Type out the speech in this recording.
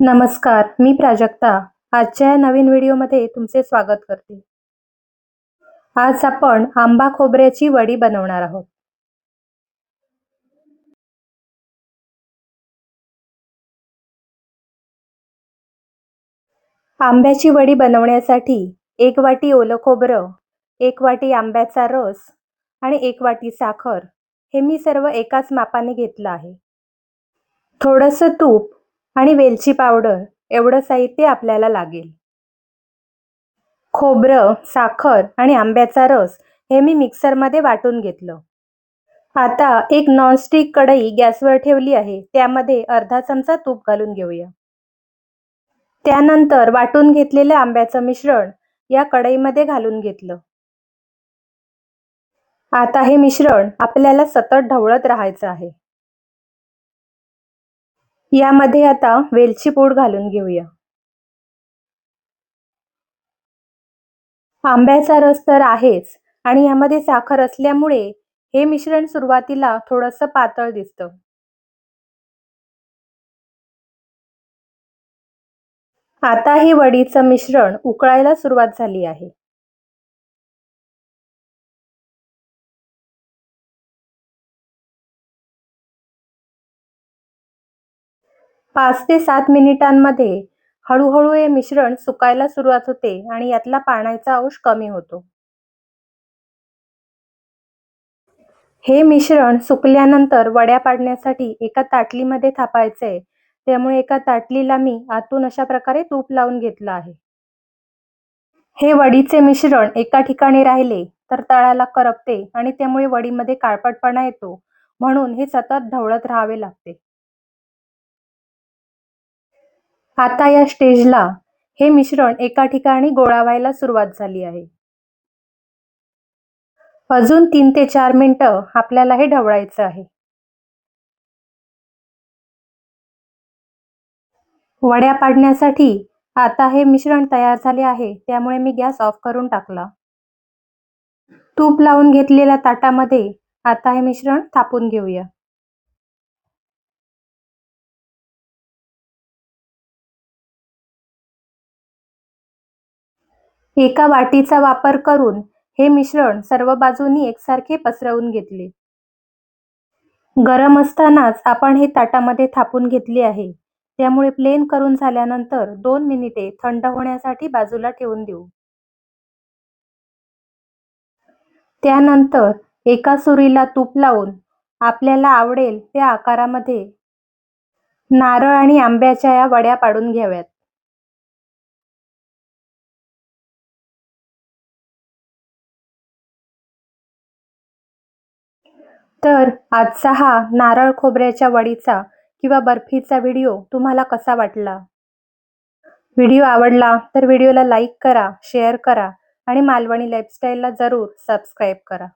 नमस्कार मी प्राजक्ता. आजच्या या नवीन व्हिडिओमध्ये तुमचे स्वागत करते. आज आपण आंबा खोबऱ्याची वडी बनवणार आहोत. आंब्याची वडी बनवण्यासाठी एक वाटी ओलं खोबरं एक वाटी आंब्याचा रस आणि एक वाटी साखर हे मी सर्व एकाच मापाने घेतलं आहे. थोडंसं तूप आणि वेलची पावडर एवढं साहित्य आपल्याला लागेल. खोबरं साखर आणि आंब्याचा रस हे मी मिक्सरमध्ये वाटून घेतलं. आता एक नॉनस्टिक कढई गॅसवर ठेवली आहे त्यामध्ये अर्धा चमचा तूप घालून घेऊया. त्यानंतर वाटून घेतलेलं आंब्याचं मिश्रण या कढईमध्ये घालून घेतलं. आता हे मिश्रण आपल्याला सतत ढवळत राहायचं आहे. यामध्ये आता वेलची पूड घालून घेऊया. आंब्याचा रस तर आहेच आणि यामध्ये साखर असल्यामुळे हे मिश्रण सुरुवातीला थोडस पातळ दिसतं. आता हे वडीचं मिश्रण उकळायला सुरुवात झाली आहे. पाच ते सात मिनिटांमध्ये हळूहळू हे मिश्रण सुकायला सुरुवात होते आणि यातला पाण्याचा अंश कमी होतो. हे मिश्रण सुकल्यानंतर वड्या पाडण्यासाठी एका ताटलीमध्ये थापायचंय त्यामुळे एका ताटलीला मी आतून अशा प्रकारे तूप लावून घेतलं आहे. हे वडीचे मिश्रण एका ठिकाणी राहिले तर तळाला करपते आणि त्यामुळे वडीमध्ये काळपटपणा येतो. म्हणून हे सतत ढवळत राहावे लागते. आता या स्टेजला हे मिश्रण एका ठिकाणी गोळावायला सुरुवात झाली आहे. अजून तीन ते चार मिनटं आपल्याला हे ढवळायचं आहे. वड्या पाडण्यासाठी आता हे मिश्रण तयार झाले आहे त्यामुळे मी गॅस ऑफ करून टाकला. तूप लावून घेतलेल्या ताटामध्ये आता हे मिश्रण थापून घेऊया. एका वाटीचा वापर करून हे मिश्रण सर्व बाजूनी एकसारखे पसरवून घेतले. गरम असतानाच आपण हे ताटामध्ये थापून घेतले आहे. त्यामुळे प्लेन करून झाल्यानंतर दोन मिनिटे थंड होण्यासाठी बाजूला ठेवून देऊ. त्यानंतर एका सुरीला तूप लावून आपल्याला आवडेल त्या आकारामध्ये नारळ आणि आंब्याच्या या वड्या पाडून घ्याव्यात. तर आजचा हा नारळ खोबऱ्याच्या वडीचा किंवा बर्फीचा व्हिडिओ तुम्हाला कसा वाटला? व्हिडिओ आवडला तर व्हिडिओला लाईक करा शेअर करा आणि मालवणी लाईफस्टाईलला जरूर सबस्क्राईब करा.